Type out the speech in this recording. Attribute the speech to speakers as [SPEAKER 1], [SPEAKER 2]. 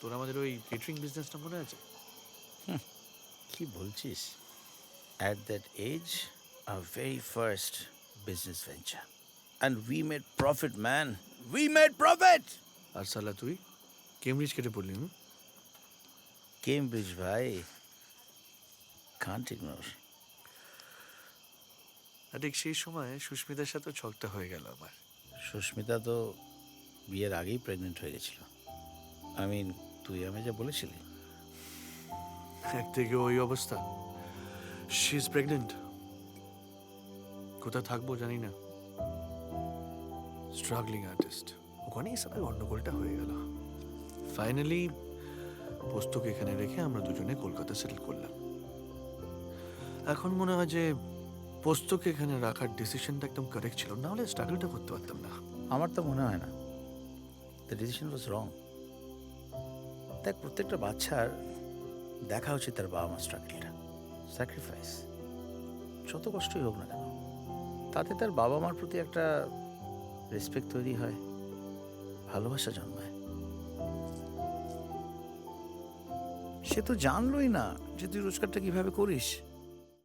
[SPEAKER 1] তোর আমাদের ওই কেটারিং বিজনেসটা মনে আছে?
[SPEAKER 2] কি বলছিস? At that age a very first business venture and we made profit man we made profit
[SPEAKER 1] আর সালা তুই? কেমব্রিজ কেটে পড়লি হুম?
[SPEAKER 2] কেমব্রিজ ভাই। কান্ট ইগনোর
[SPEAKER 1] আর ঠিক সেই সময় সুস্মিতার সাথে ছকটা হয়ে গেল আমার।
[SPEAKER 2] সুস্মিতা তো বিয়ের আগেই প্রেগনেন্ট হয়ে গেছিল। আই মিন তুই আমি যা বলেছিলি।
[SPEAKER 1] এক থেকে ওই অবস্থা। শি ইজ প্রেগনেন্ট কোথায় থাকব জানি না। স্ট্রাগলিং আর্টিস্ট ওখানেই সবাই গন্ডগোলটা হয়ে গেল। ফাইনালি পোস্তকে এখানে রেখে আমরা দুজনে কলকাতা সেটেল করলাম। এখন মনে হয় যে পোস্তকে এখানে রাখার ডিসিশনটা একদম কারেক্ট ছিল। না হলে স্ট্রাগলটা করতে পারতাম না।
[SPEAKER 2] আমার তো মনে হয় না। দ্য ডিসিশন ওয়াজ রং দেখ, প্রত্যেকটা বাচ্চার দেখা উচিত তার বাবা মার স্ট্রাগলটা স্যাক্রিফাইস যত কষ্টই হোক না কেন, তাতে তার বাবা মার প্রতি একটা রেসপেক্ট তৈরি হয়, ভালোবাসা জন্মায়। সে তো জানলোই না যে তুই রোজগারটা কীভাবে করিস।